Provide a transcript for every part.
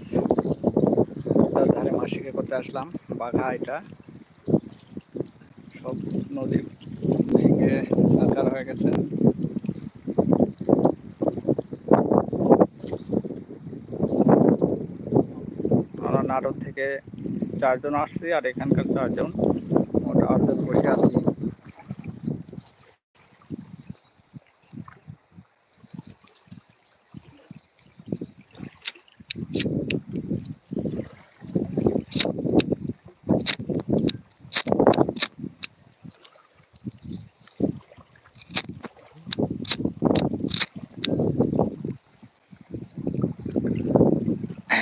রোজ তার ধারে মাসিকে করতে আসলাম, বাঘা এটা। সব নদী ভেঙে সার্কার হয়ে গেছে। আমরা নাটক থেকে চারজন আসছি আর এখানকার চারজন মোট আটজন বসে আছি।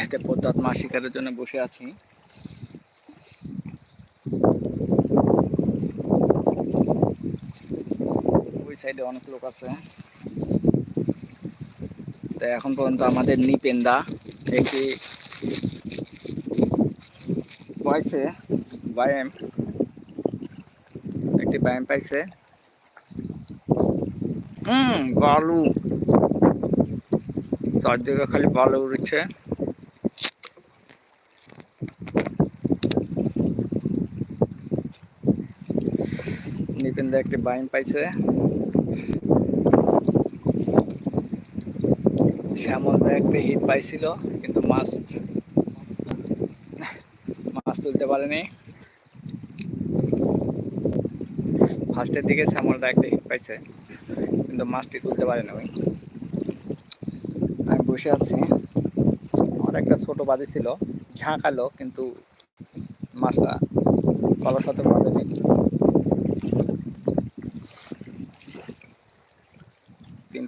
এতে পদ্মাত মাছ শিকারের জন্য বসে আছি। ওই সাইডে অনেক লোক আছে। তো এখন পর্যন্ত আমাদের নিপেন্দা একটি পাইছে, বায়াম। একটি বায়াম পাইছে। হুম, বালু। চারদিকে খালি বালু উড়ছে। নিপেন্দা একটি বাইন পাইছে। শ্যামলদা একটা হিট পাইছিল, কিন্তু মাছ মাছ তুলতে পারেনি। ফার্স্টের দিকে শ্যামলদা একটা হিট পাইছে, কিন্তু মাছটি তুলতে পারেনি ওই। আমি বসে আছি। আমার একটা ছোট বাদি ছিল, ঝাঁকালো, কিন্তু মাছটা কলার সাথে বাঁধেনি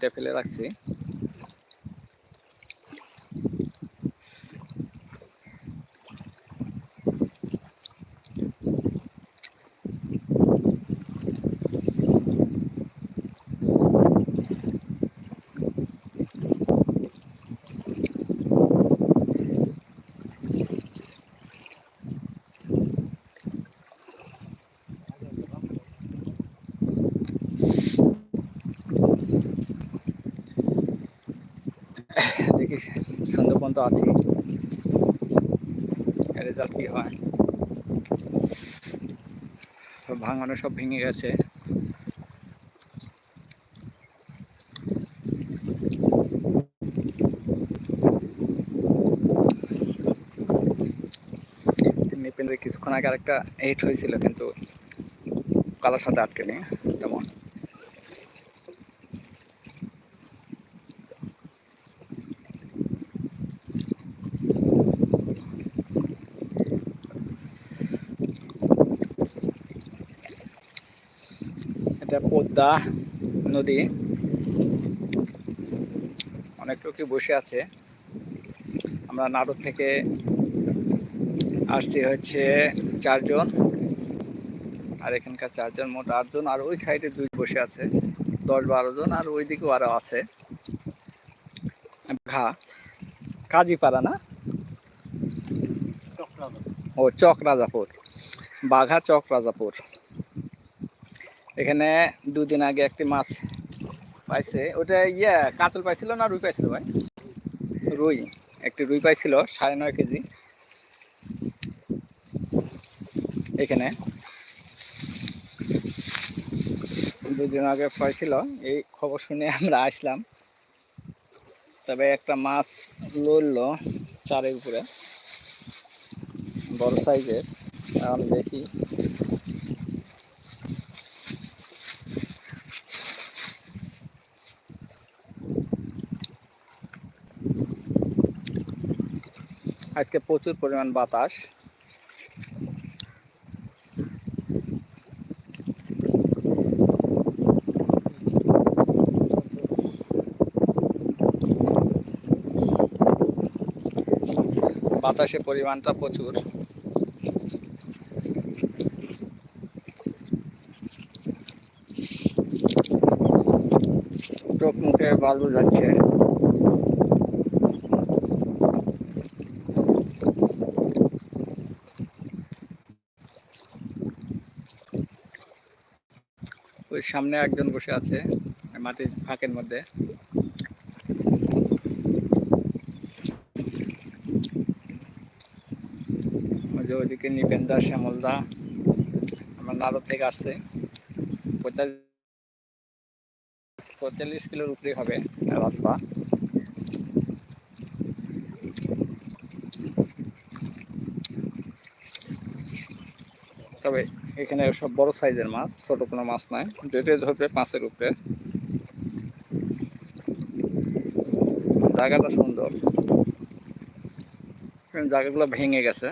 তিনটে ফেলে রাখছি দেখি পর্যন্ত আছি রেজাল্ট কি হয়? ভাঙানো সব ভেঙে গেছে। কিছুক্ষণ আগে আরেকটা হিট হয়েছিল, কিন্তু কালার সাথে আটকে নেই পদ্মা নদী। অনেক লোকই বসে আছে। আমরা নাটক থেকে আসছি হচ্ছে চারজন। আর এখানকার চারজন মোট আটজন। আর ওই সাইডে দুই বসে আছে। দশ বারো জন। আর ওই দিকেও আরও আছে। ঘা। কাজীপাড়া না? ও চক রাজাপুর বাঘা চক রাজাপুর এখানে দুদিন আগে একটি মাছ পাইছে। ওটা ইয়ে কাতল পাইছিল না রুই পাইছিল ভাই? রুই, একটি রুই পাইছিল, সাড়ে নয় কেজি। এখানে দুদিন আগে পাইছিল, এই খবর শুনে আমরা আসলাম। তবে একটা মাছ লড়লো চারের উপরে, বড় সাইজের। এখন দেখি আজকে প্রচুর পরিমাণ বাতাস। বাতাসের পরিমাণটা প্রচুর। চোখ মুখে বালু যাচ্ছে। সামনে একজন বসে আছে, মাটির ফাঁকের মধ্যে। ওইদিকে নিপেন্দা, শ্যামলদা, আমার নাড়ো থেকে আসছে। পঁয়তাল্লিশ পঁয়তাল্লিশ কিলোর উপরে হবে রাস্তা। তবে এখানে সব বড় সাইজের মাছ, ছোট কোনো মাছ নাই। যেটা ধরবে পাঁচের উপরে। জায়গাটা সুন্দর। জায়গাগুলো ভেঙে গেছে।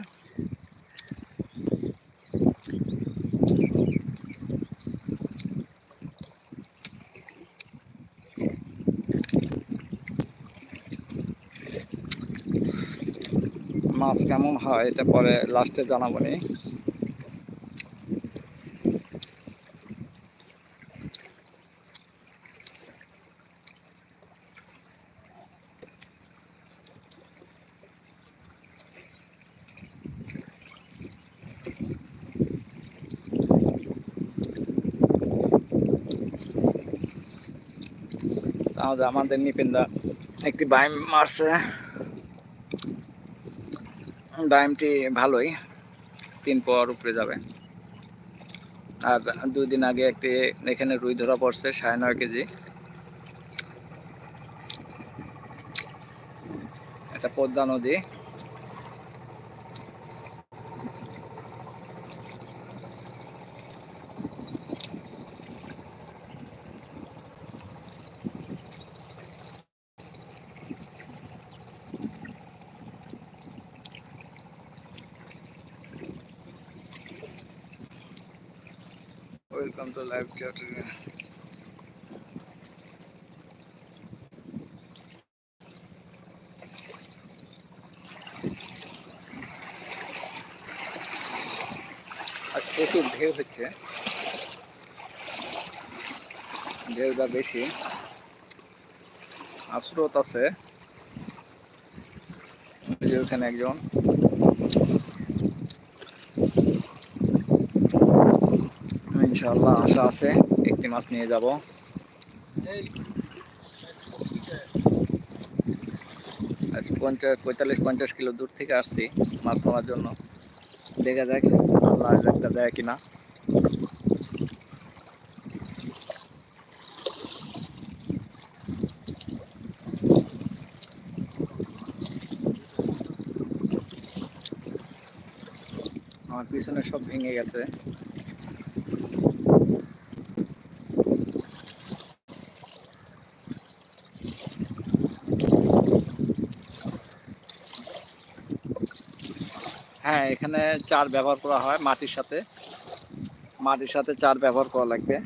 মাছ কেমন হয় এটা পরে লাস্টে জানাব নি। তাহলে আমাদের নিপিন্দা একটি বাইম মারছে। ডাইমটি ভালোই, তিন পর উপরে যাবে। আর দুই দিন আগে একটি এখানে রুই ধরা পড়ছে, সাড়ে নয় কেজি। এটা পদ্মা নদী। ওয়েলকাম টু লাইভ চ্যাট আর প্রচুর ঢেউ হচ্ছে। ঢেউটা বেশি। আর স্রোত আছে ওখানে একজন। ইনশাআল্লাহ আশা আছে, একটি মাছ নিয়ে যাব। পঞ্চাশ, পঁয়তাল্লিশ, পঞ্চাশ কিলো দূর থেকে আসছি মাছ মারার জন্য। দেখা যাক, আল্লাহ একটা দেয় কিনা। আমার পিছনে সব ভেঙে গেছে। হ্যাঁ এখানে চার ব্যবহার করা হয় মাটির সাথে। মাটির সাথে চার ব্যবহার করা লাগবে।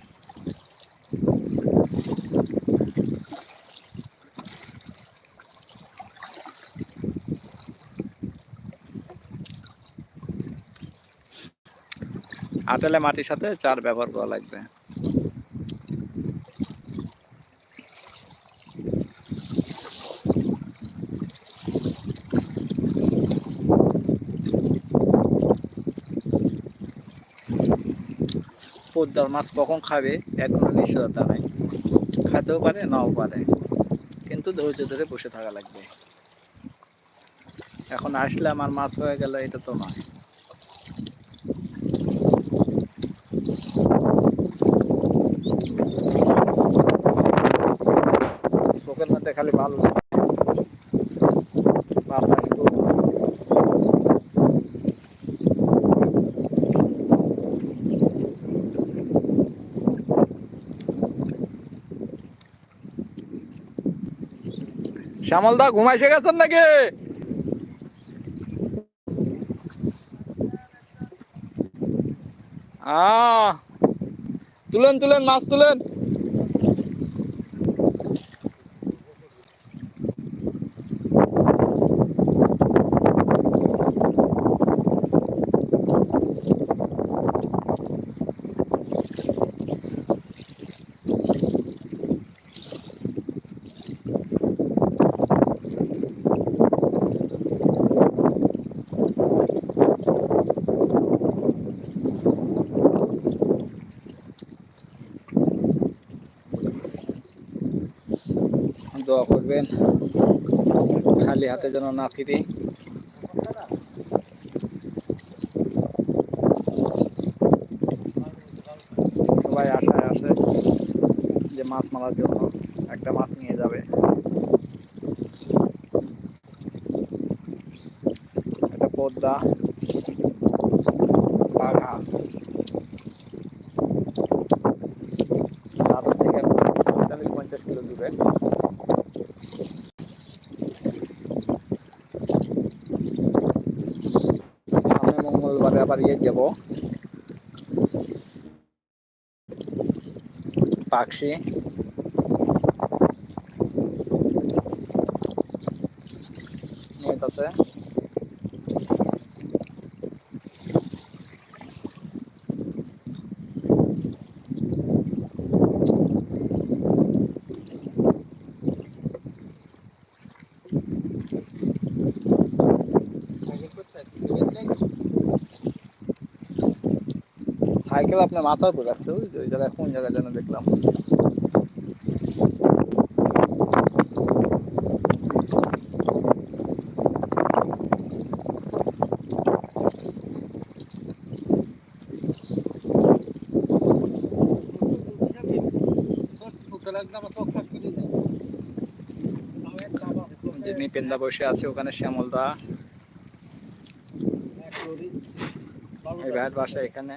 আটেলে মাটির সাথে চার ব্যবহার করা লাগবে। পদ্মার মাছ কখন খাবে এর কোনো নিশ্চয়তা নাই। খাতেও পারে, নাও পারে। কিন্তু ধৈর্য ধরে বসে থাকা লাগবে। এখন আসলে আমার মাছ হয়ে গেল, এটা তো নয়। মধ্যে খালি ভালো বাতাস খুব শ্যামল দা ঘুমাইছে গেছেন নাকি? তুলেন তুলেন মাছ তুলেন। যাতে যেন না ফিরে। সবাই আশায় আসে যে মাছ মারার জন্য একটা মাছ নিয়ে যাবে। একটা পদ্মা। পাকশি নিয়ত আছে। সাইকেল আপনার মাথার উপর রাখছে, ওই যে, ওই জায়গায়, কোন জায়গায় যেন দেখলাম। যিনি পেন্দা বসে আছে, ওখানে শ্যামলদা। এই ভাইয়ের বাসা এখানে।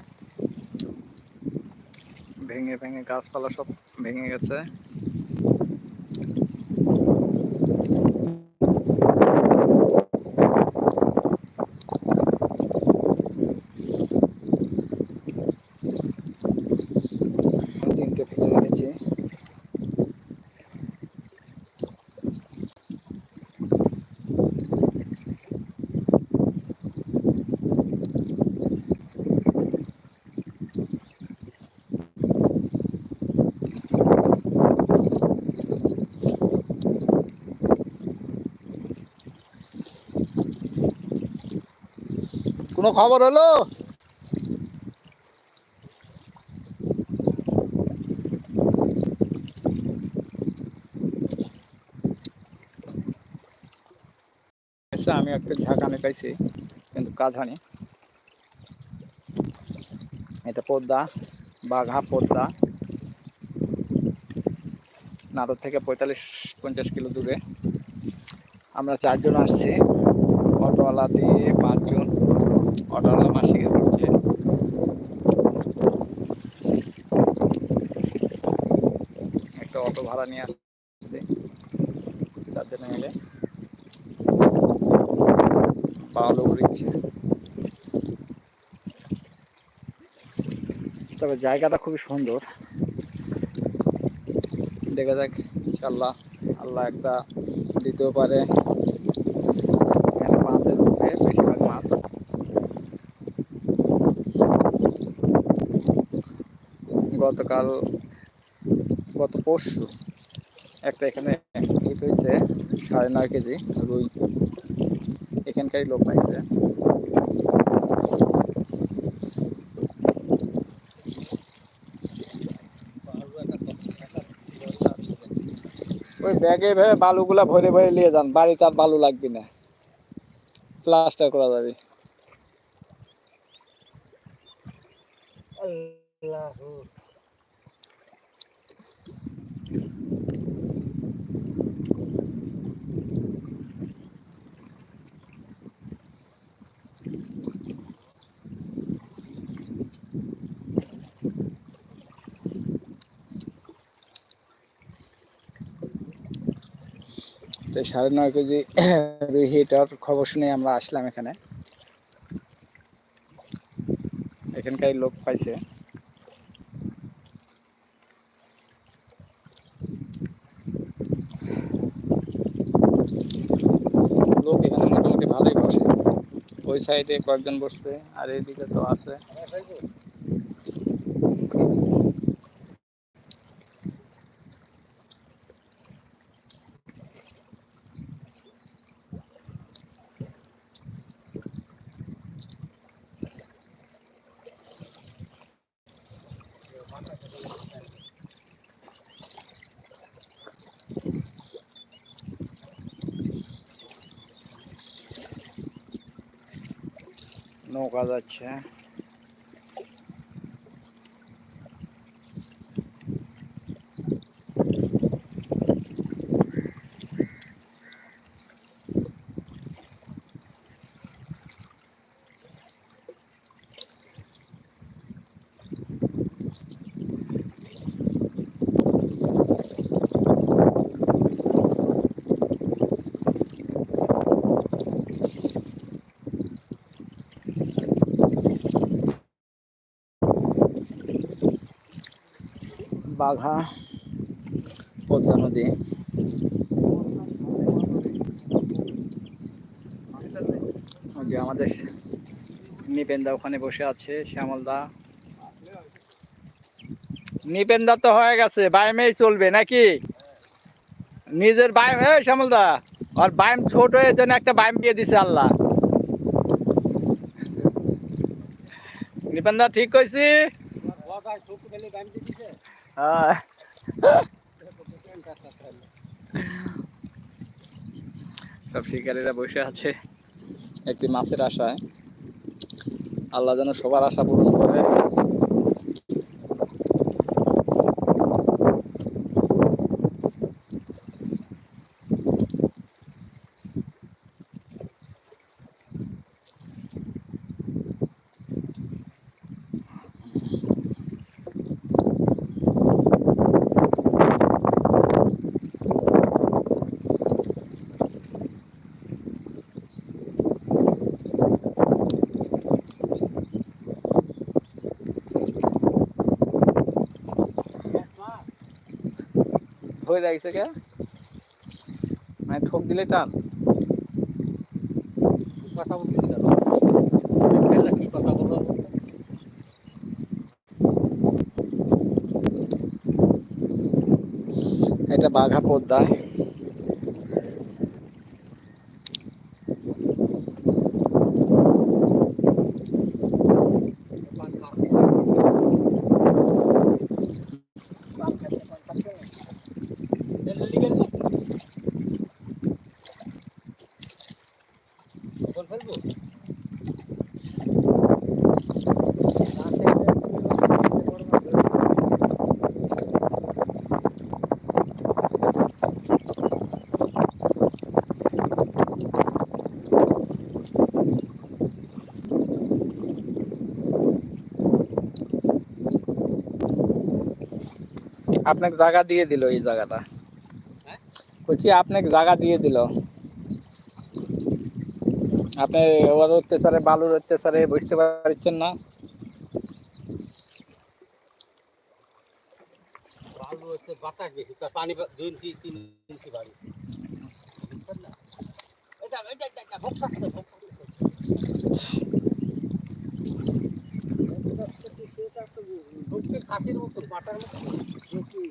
ভেঙে ভেঙে গাছপালা সব ভেঙে গেছে তিনটে ফেলে রেখেছি কোনো খবর হলো? আচ্ছা আমি একটা ঝাঁকানে পাইছি, কিন্তু কাজ হয়নি। এটা পদ্মা, বাঘা পদ্মা। নাটোর থেকে পঁয়তাল্লিশ, পঞ্চাশ কিলো দূরে। আমরা চারজন আসছি। অটোওয়ালা দিয়ে পাঁচজন। অটোওয়ালা মাসিকে করছে একটা অটো ভাড়া নিয়ে আসছে, চারজনে মিলে। পাওয়ালো উড়িচ্ছে তবে জায়গাটা খুবই সুন্দর। দেখা যাক ইনশাল্লাহ আল্লাহ একটা দিতেও পারে। এখানে মাছের বেশিরভাগ মাছ। গতকাল, গত পরশু একটা এখানে হিট হয়েছে, সাড়ে নয় কেজি রুই। এখানকারই লোক পাইছে। ওই ব্যাগে ভেবে বালুগুলা ভরে ভরে নিয়ে যান, বাড়িতে আর বালু লাগবে না। প্লাস্টার করা যাবে। তো সাড়ে নয় কেজি রুহিটার খবর শুনে আমরা আসলাম এখানে। এখানকার লোক পাইছে। লোক এখানে মোটামুটি ভালোই বসে। ওই সাইডে কয়েকজন বসছে, আর এদিকে তো আছে। নৌকা যাচ্ছে। বাঘা, পদ্মা নদী। যে আমাদের নিপেন্দা ওখানে বসে আছে, শ্যামলদা। নিপেন্দা তো হয়ে গেছে বাইমেই চলবে নাকি? নিজের বাইম এই শ্যামলদা, আর বাইম ছোট হয়ে জন্য একটা বাইম দিয়ে দিছে আল্লাহ। নিপেন্দা ঠিক কইছি? হ্যাঁ সব শিকারীরা বসে আছে। একটি মাছের আশায়। আল্লাহ যেন সবার আশা পূরণ করে। হয়ে যাইছে কে মানে ঠোক দিলে টান। কথা বলতে এটা বাঘা পদ্মায় আপনাকে জায়গা দিয়ে দিল এই জায়গাটা হ্যাঁ? বলছি আপনাকে জায়গা দিয়ে দিল আপনি ওর অত্যাচারে বালুর অত্যাচারে বুঝতে পারছেন না বালু হচ্ছে বাতাস বেশি তার পানি বা- দুই ইঞ্চি তিন ইঞ্চি বাড়ি বুঝছেন না? এটা এটা এটা এটা ভোগ খাচ্ছে ভোগ খাচ্ছে খাসির মতো পাটার মতো দেখি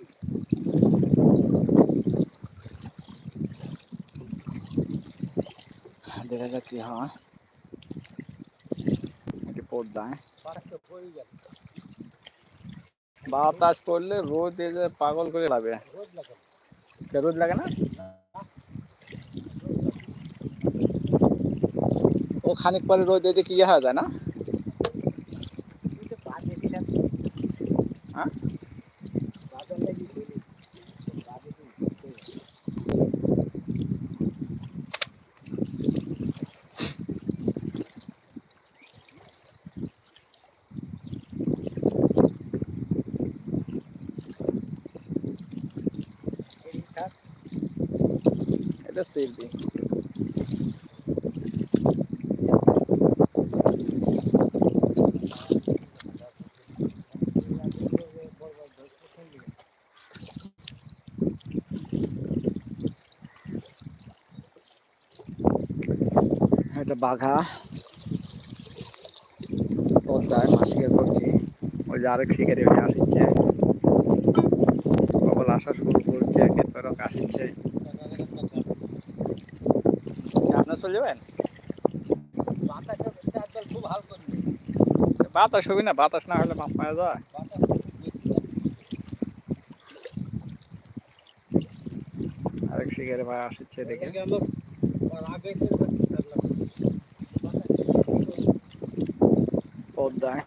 দেখা যাক কি হয় এটি পর্দায় পাটাকে পড়ে গেল বাতাস পড়লে রোদ এই যে পাগল করে যাবে রোদ লাগে কে রোদ লাগে না ও খানিক পরে রোদ এদিকে কি ইয়ে হয়ে যায় না কিন্তু বাজে দিলাম হ্যাঁ? বাজার লাগি দিলি বাজে দিন সিলবি এটা বাঘা। পদ্মায় মাছ শিকার করছি। ওই যে আরেক শিকারি ওই আসছে। কবল আসা শুরু করছে এরপর আসছে আপনার চলে যাবেন বাতাস হবে না বাতাস না হলে মাছ মারা যায়। আরেক শিকারি ভাই আসছে দেখে পদ্মায়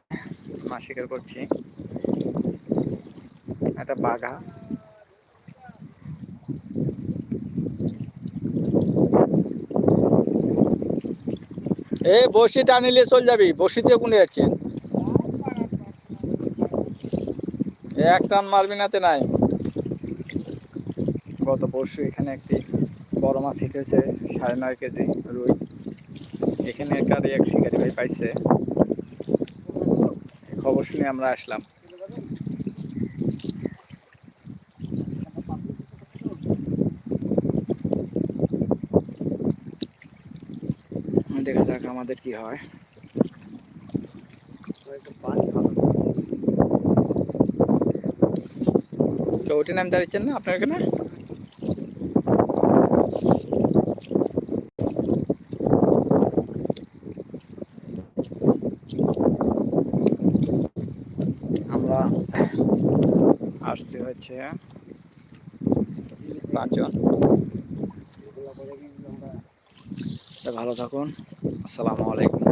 মাছ শিকার করছি। একটা বাঘা। এ, বসি, টানিলে চল যাবি। বসিতে কোনে যাচ্ছেন এক টান মারবি নাতে নাই। গত পরশু এখানে একটি বড় মাছ হিটেছে, সাড়ে নয় কেজি রুই। এখানে একটা এক শিকারি ভাই পাইছে। খবর শুনে আমরা আসলাম। দেখা যাক আমাদের কি হয়। তো ওটি নাম দাঁড়িয়েছেন না আপনার এখানে? আমরা আসছি হচ্ছে পাঁচজন। ভালো থাকুন। আসসালামু আলাইকুম।